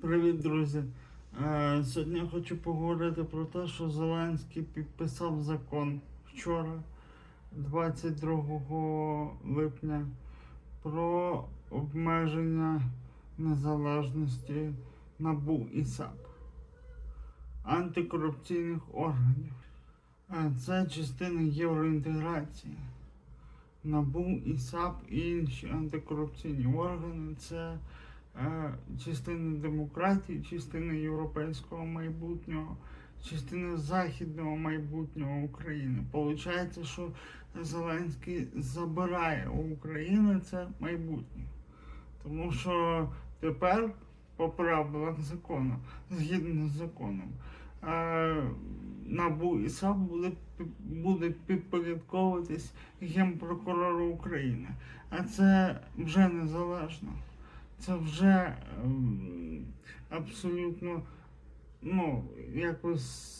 Привіт, друзі. Е, Сьогодні я хочу поговорити про те, що Зеленський підписав закон вчора, 22 липня, про обмеження незалежності НАБУ і САП, антикорупційних органів. Е, Це частина євроінтеграції. НАБУ і САП і інші антикорупційні органи це частина демократії, частина європейського майбутнього, частина західного майбутнього України. Получається, що Зеленський забирає у України це майбутнє. Тому що тепер, по правилах закону, згідно з законом, е, НАБУ і САП буде, буде підпорядковуватись Генпрокурору України. А це вже незалежно. Це вже ем, абсолютно ну, якось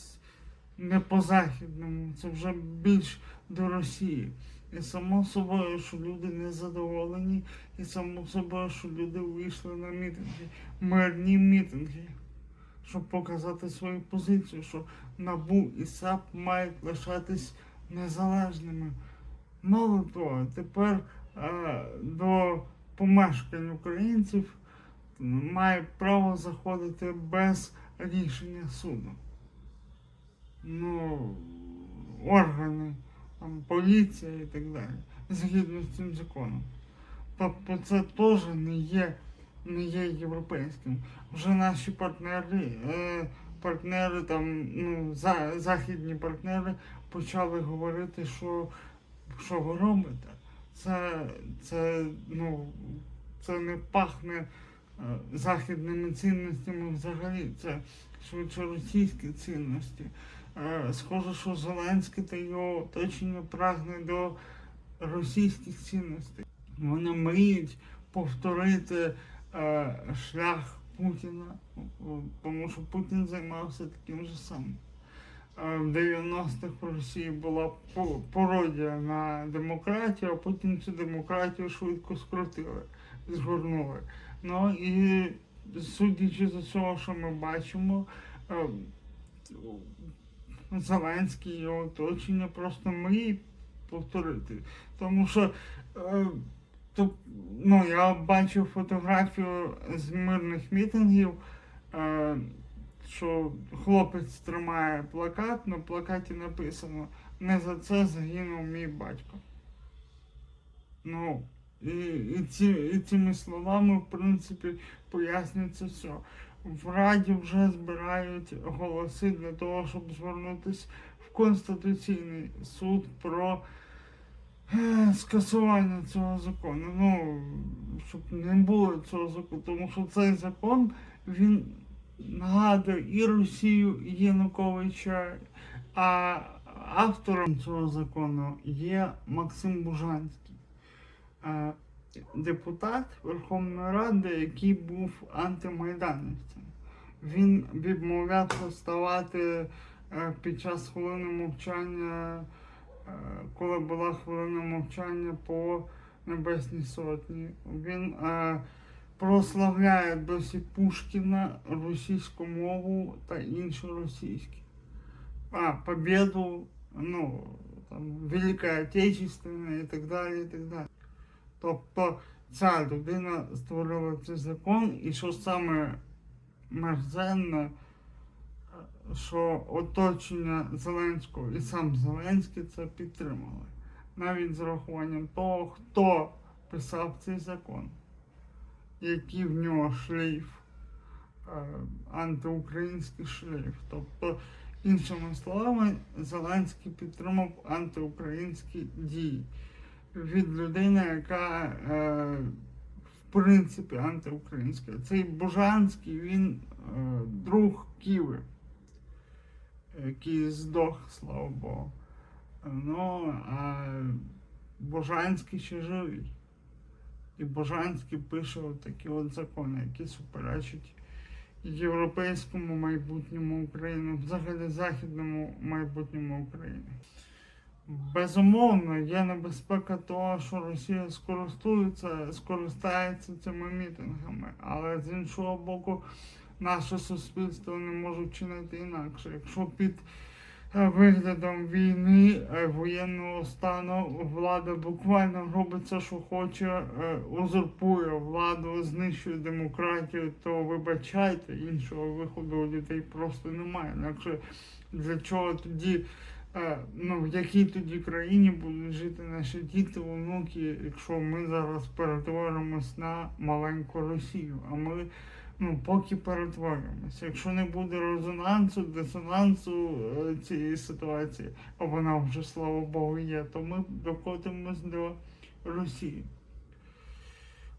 не по-західному, це вже більш до Росії. І само собою, що люди не задоволені, і само собою, що люди вийшли на мітинги, мирні мітинги, щоб показати свою позицію, що НАБУ і САП мають лишатись незалежними. Мало того, тепер е, до помешкань українців має право заходити без рішення суду. Ну, органи, там, поліція і так далі, згідно з цим законом. Тобто це теж не є, не є європейським. Вже наші партнери, е, партнери там, ну, західні партнери почали говорити, що, що ви робите. Це, це, ну, це не пахне е, західними цінностями взагалі. Це швидше російські цінності. Е, Схоже, що Зеленський та його оточення прагне до російських цінностей. Вони мріють повторити е, шлях Путіна, тому що Путін займався таким же самим. Е, В 90-х в Росії була пародія на демократію, а потім цю демократію швидко скрутили, згорнули. Ну і судячи з цього, що ми бачимо, е, Зеленський і його оточення просто мріють повторити. Тому що е, ну, я бачив фотографію з мирних мітингів, що хлопець тримає плакат, на плакаті написано Не за це загинув мій батько. Ну, і, і, ці, і цими словами, в принципі, пояснюється все. В Раді вже збирають голоси для того, щоб звернутися в Конституційний суд про е, скасування цього закону. Ну, щоб не було цього закону, тому що цей закон він нагадує і Росію, Януковича, а автором цього закону є Максим Бужанський. Е, Депутат Верховної Ради, який був антимайданівцем. Він відмовлявся ставати е, під час хвилини мовчання, е, коли була хвилина мовчання по Небесній Сотні. Він прославляє досі Пушкіна, російську мову та інші російські. А, победу, ну, там, Велика Отечественна і так далі, і так далі. Тобто ця людина створила цей закон, і що саме мерзенне, що оточення Зеленського і сам Зеленський це підтримали. Навіть з урахуванням того, хто писав цей закон, який в нього шлейф, е, антиукраїнський шлейф. Тобто, іншими словами, Зеленський підтримав антиукраїнські дії від людини, яка е, в принципі антиукраїнська. Цей Бужанський, він е, друг Ківи, який здох, слава Богу. Ну, а Божанський ще живий. І Божанський пише такі от закони, які суперечать європейському майбутньому України, взагалі західному майбутньому України. Безумовно, є небезпека того, що Росія скористується, скористається цими мітингами, але з іншого боку, наше суспільство не може вчинити інакше. Якщо під виглядом війни, е, воєнного стану. Влада буквально робить все, що хоче, е, узурпує владу, знищує демократію, то вибачайте, іншого виходу у людей просто немає. Інакше для чого тоді, е, ну в якій тоді країні будуть жити наші діти, онуки, якщо ми зараз перетворимось на маленьку Росію, а ми ну, поки перетворюємося. Якщо не буде резонансу, дисонансу е, цієї ситуації, а вона вже, слава Богу, є, то ми докотимось до Росії.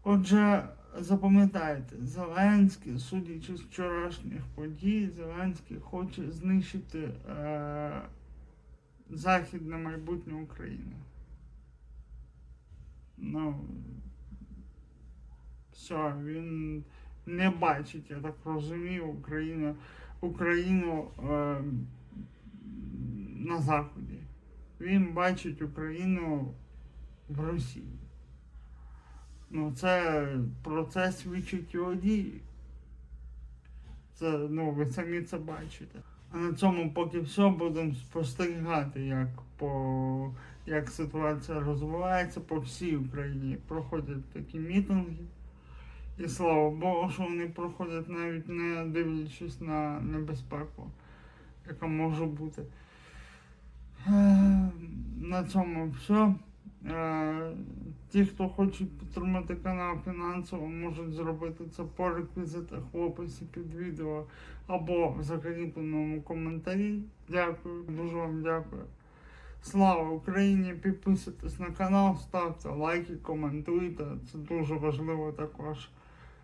Отже, запам'ятайте, Зеленський, судячи з вчорашніх подій, Зеленський хоче знищити е, західне майбутнє України. Ну, все, він не бачить, я так розумію, Україну, Україну е, на Заході. Він бачить Україну в Росії. Ну, це про це його дії. Це, ну, ви самі це бачите. А на цьому поки все будемо спостерігати, як по як ситуація розвивається по всій Україні. Проходять такі мітинги. І слава Богу, що вони проходять навіть не дивлячись на небезпеку, яка може бути. Е, На цьому все. Е, Ті, хто хочуть підтримати канал фінансово, можуть зробити це по реквізитах в описі під відео або в закріпленому коментарі. Дякую, дуже вам дякую. Слава Україні! Підписуйтесь на канал, ставте лайки, коментуйте. Це дуже важливо також.